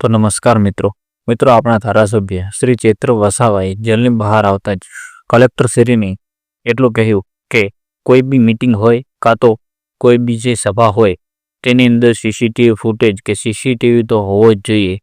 તો નમસ્કાર મિત્રો. મિત્રો, આપણા ધારાસભ્ય શ્રી ચૈત્ર વસાવાએ જેલની બહાર આવતા જ કલેક્ટર શ્રીને એટલું કહ્યું કે કોઈ બી મિટિંગ હોય કાં તો કોઈ બી જે સભા હોય તેની અંદર સીસીટીવી ફૂટેજ કે સીસીટીવી તો હોવો જ જોઈએ.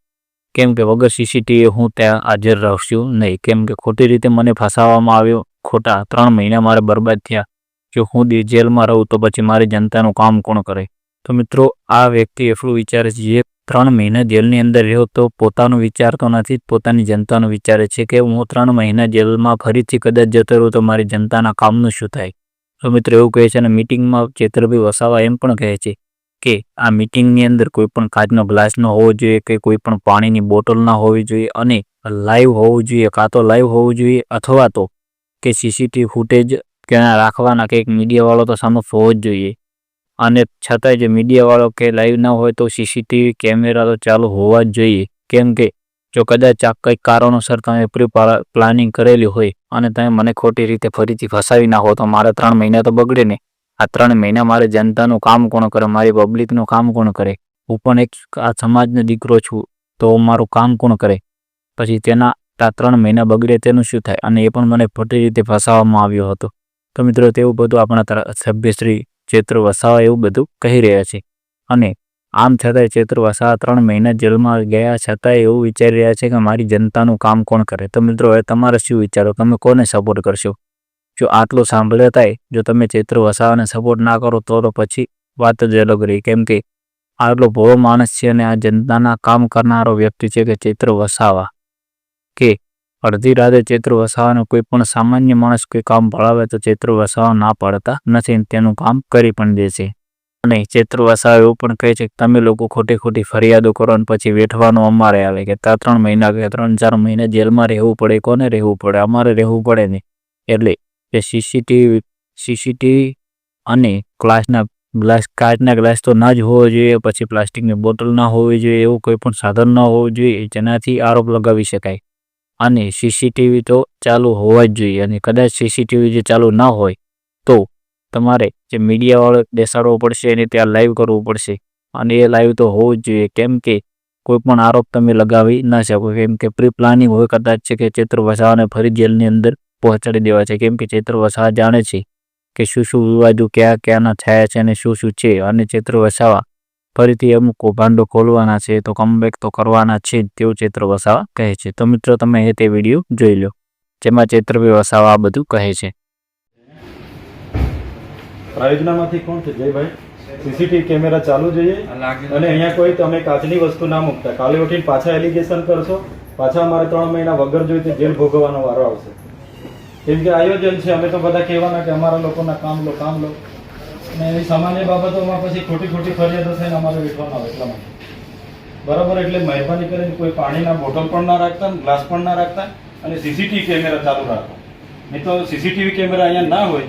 કેમ કે વગર સીસીટીવી હું ત્યાં હાજર રહશું નહીં. કેમ કે ખોટી રીતે મને ફસાવવામાં આવ્યો ખોટા ત્રણ મહિના મારે બરબાદ થયા. જો હું જેલમાં રહું તો પછી મારી જનતાનું કામ કોણ કરે? તો મિત્રો, આ વ્યક્તિ એટલું વિચારે છે ત્રણ મહિના જેલની અંદર રહ્યો તો પોતાનું વિચારતો નથી, પોતાની જનતાનું વિચારે છે કે હું ત્રણ મહિના જેલમાં ફરીથી કદાચ જતો રહું તો મારી જનતાના કામનું શું થાય? તો મિત્રો એવું કહે છે અને મિટિંગમાં ચેતરભાઈ વસાવા એમ પણ કહે છે કે આ મિટિંગની અંદર કોઈ પણ કાચનો ગ્લાસ ન હોવો જોઈએ કે કોઈ પણ પાણીની બોટલ ના હોવી જોઈએ અને લાઈવ હોવું જોઈએ, કાં તો લાઈવ હોવું જોઈએ અથવા તો કે સીસીટીવી ફૂટેજ ક્યાં રાખવાના કે એક મીડિયાવાળો તો સામે હોવો જ જોઈએ. અને છતાંય જે મીડિયાવાળો કે લાઈવ ના હોય તો સીસીટીવી કેમેરા તો ચાલુ હોવા જ જોઈએ. કેમ કે જો કદાચ આ કંઈક કારણોસર તમે પ્રી પ્લાનિંગ કરેલી હોય અને તમે મને ખોટી રીતે ફરીથી ફસાવી નાખો તો મારા ત્રણ મહિના તો બગડે ને. આ ત્રણ મહિના મારે જનતાનું કામ કોણ કરે? મારી પબ્લિકનું કામ કોણ કરે? હું પણ એક આ સમાજનો દીકરો છું, તો મારું કામ કોણ કરે? પછી તેના આ ત્રણ મહિના બગડે તેનું શું થાય? અને એ પણ મને ખોટી રીતે ફસાવવામાં આવ્યો હતો. તો મિત્રો, તેવું બધું આપણા સભ્યશ્રી ચૈત્ર વસાવા એવું બધું કહી રહ્યા છે. અને આમ છતાંય ચેત્ર વસાવા ત્રણ મહિના જેલમાં ગયા છતાંય એવું વિચારી રહ્યા છે કે મારી જનતાનું કામ કોણ કરે. તો મિત્રો, હવે તમારે શું વિચારો? તમે કોને સપોર્ટ કરશો? જો આટલું સાંભળ્યા થાય જો તમે ચેત્ર વસાવાને સપોર્ટ ના કરો તો પછી વાત જ અલગ રહી. કેમ કે આટલો ભોળો માણસ છે અને આ જનતાના કામ કરનારો વ્યક્તિ છે કે ચેત્ર વસાવા. અડધી રાતે ચૈત્ર વસાવાનો, કોઈ પણ સામાન્ય માણસ કોઈ કામ ભળાવે તો ચૈત્ર વસાવા ના પાડતા નથી તેનું કામ કરી પણ દે છે. અને ચૈત્ર વસાવા એવું પણ કહે છે કે તમે લોકો ખોટી ખોટી ફરિયાદો કરો અને પછી વેઠવાનું અમારે આવે કે ત્રણ ત્રણ મહિના કે ત્રણ ચાર મહિના જેલમાં રહેવું પડે, કોને રહેવું પડે? અમારે રહેવું પડે નહીં. એટલે એ સીસીટીવી સીસીટીવી અને ગ્લાસના, ગ્લાસ, કાચના ગ્લાસ તો ના જ હોવો જોઈએ, પછી પ્લાસ્ટિકની બોટલ ના હોવી જોઈએ, એવું કોઈ પણ સાધન ન હોવું જોઈએ, જેનાથી આરોપ લગાવી શકાય. અને સીસીટીવી તો ચાલુ હોવા જ જોઈએ અને કદાચ સીસીટીવી જે ચાલુ ના હોય, તો તમારે જે મીડિયાવાળો બેસાડવો પડશે એને ત્યાં લાઈવ કરવું પડશે. અને એ લાઈવ તો હોવું જ જોઈએ. કેમ કે કોઈ પણ આરોપ તમે લગાવી ના શકો. કેમ કે પ્રી પ્લાનિંગ હોય કદાચ છે કે ચિત્ર વસાવાને ફરી જેલની અંદર પહોંચાડી દેવા છે. કેમ કે ચૈત્ર વસાવા જાણે છે કે શું શું વિવાદો ક્યાં ક્યાંના થયા છે અને શું શું છે. અને ચિત્ર વસાવા ફરીથી અમુક કૌભાંડો ખોલવાના છે, તો કમબેક તો કરવાના છે જ તેવું ચૈત્ર વસાવા કહે છે. તો મિત્રો, તમે એ તે વીડિયો જોઈ લો, જેમાં ચૈત્રભાઈ વસાવા આ બધું કહે છે. પ્રાયોજનામાંથી કોણ છે? જયભાઈ? સીસીટીવી કેમેરા ચાલુ જોઈએ અને અહીંયા કોઈ તમે કાચની વસ્તુ ના મૂકતા. કાલે ઉઠીને પાછા એલિગેશન કરશો. પાછા અમારે ત્રણ મહિના વગર જોઈ જેલ ભોગવવાનો વારો આવશે. કેમ કે આયોજન છે, અમે તો બધા કહેવાના કે અમારા લોકોના કામ લો કામ લો. અને એવી સામાન્ય બાબતોમાં પછી ખોટી ખોટી ફરિયાદો થઈને અમારે વેઠવાનો આવે એટલા માટે. બરાબર, એટલે મહેરબાની કરીને કોઈ પાણીના બોટલ પણ ના રાખતા, ગ્લાસ પણ ના રાખતા અને સીસીટીવી કેમેરા ચાલુ રાખો. નહીં તો સીસીટીવી કેમેરા અહીંયા ના હોય